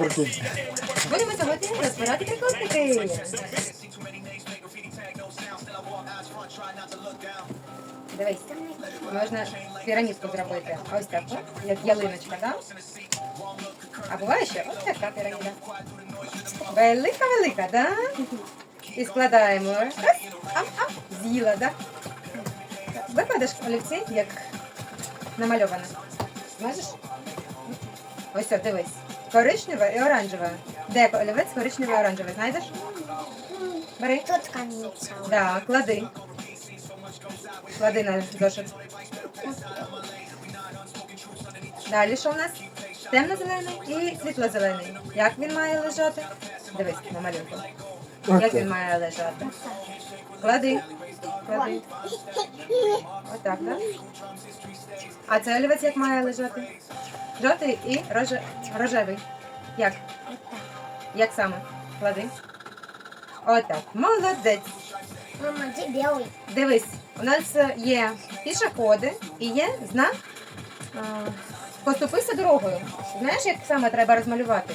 Прикинь. Будемо сьогодні розбирати трикутники. Дивись, можна пірамідку зробити. Ось таку, як ялиночка, так? А буває ще ось така піраміда. Велика-велика, так? І складаємо. Ам, ам, з'їла, так? Викладеш олівці, як намальовано. Можеш? Ось дивись. Коричневе і оранжеве. Де олівець коричневий і оранжевий, знайдеш? Бери. Тут камінця. Да, клади. Клади на зошит. Далі що в нас? Темно-зелений і світло-зелений. Як він має лежати? Дивись на малюнку. Як він має лежати? Клади. Клади. Отак, так? А це олівець як має лежати? Жовтий і роже... рожевий. Як? Як саме? Клади. Отак. Молодець. Мама, де білий? Дивись, у нас е, є пішоходи і є знак е, поступися дорогою. Знаєш, як саме треба розмалювати?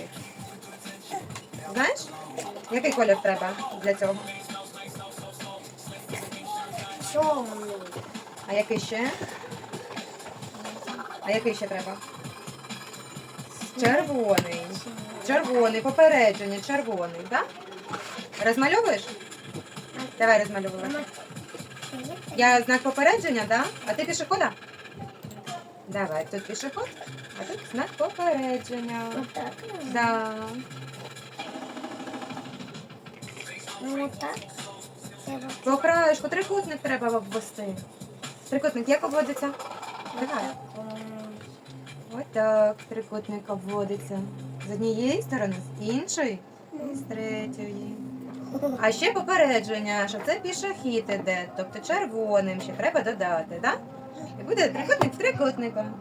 Знаєш? Який колір треба для цього? Чорний. А який ще? А який ще треба? Червоний. Червоний, попередження, червоний, так? Розмальовуєш? Давай розмальовувати. Я знак попередження, да? А ти пішохода? Давай, тут пішоход, а тут знак попередження. отак. Да. Ну, так. Треба По краєшку трикутник треба обвести. Трикутник як обводиться? Давай. Ось так трикутник обводиться. З однієї сторони, з іншої і з третьої. А ще попередження, що це пішохід іде, тобто червоним ще треба додати, так? І буде трикутник з трикутником.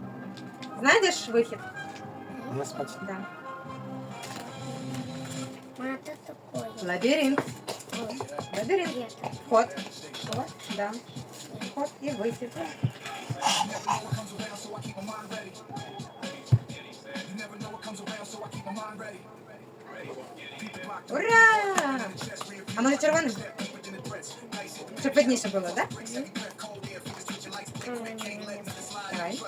Знайдеш вихід? Не спать. Да. Лабіринт. Лабіринт. Є так. Вход. От. Да. Вход і вихід. Ура! А може червоним? Щоб видніше було, так? М, Давай.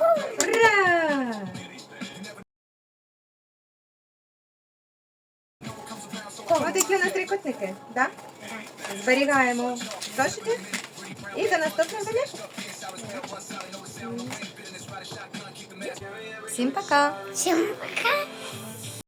Ура! Ось такі у нас трикутники, так? Зберігаємо в і до наступного заняття. Всім пока! Всім пока.